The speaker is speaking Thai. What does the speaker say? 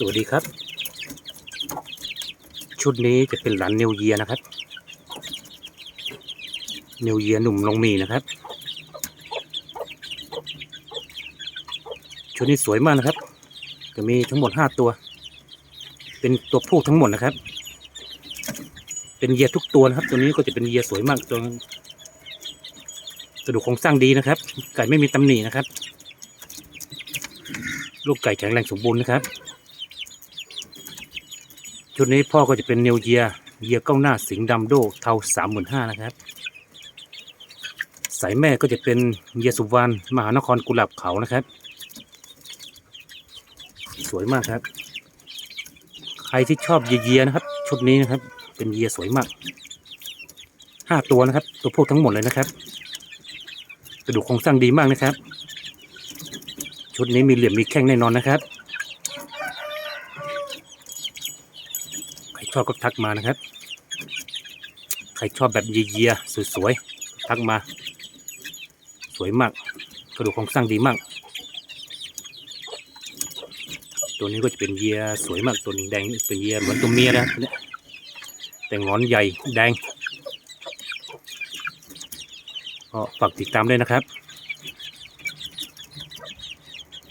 สวัสดีครับ ชุดนี้จะเป็นหลานเนวเยียนะครับเนวเยียหนุ่มลงมีนะครับ ชุดนี้สวยมากนะครับ จะมีทั้งหมดห้าตัว เป็นตัวผู้ทั้งหมดนะครับ เป็นเยียทุกตัวนะครับ ตัวนี้ก็จะเป็นเยียสวยมากตัวกระดูกโครงสร้างดีนะครับ ไก่ไม่มีตำหนินะครับ ลูกไก่แข็งแรงสมบูรณ์นะครับ ชุดนี้พ่อก็จะเป็นเนวเยียเยียเก้าหน้าสิงดำโดเทาสามหมื่นห้านะครับ สายแม่ก็จะเป็นเยียสุวรรณมหานครกุหลาบเขานะครับ สวยมากครับ ใครที่ชอบเยียเยียนะครับ ชุดนี้นะครับ เป็นเยียสวยมากห้าตัวนะครับ ตัวพวกทั้งหมดเลยนะครับกระดูกโครงสร้างดีมากนะครับ ชุดนี้มีเหลี่ยมมีแข้งแน่นอนนะครับ ใครช อบก็ทักมานะครับ ใครชอบแบบเยียๆสวยๆทักมา สวยมาก กระดูกโครงสร้างดีมาก ตัวนี้ก็จะเป็นเยียสวยมากตัวนี้แดงเป็นเยียเหมือนตัวเมียนะแต่งอนใหญ่แดงก็ฝากติดตามด้วยนะครับ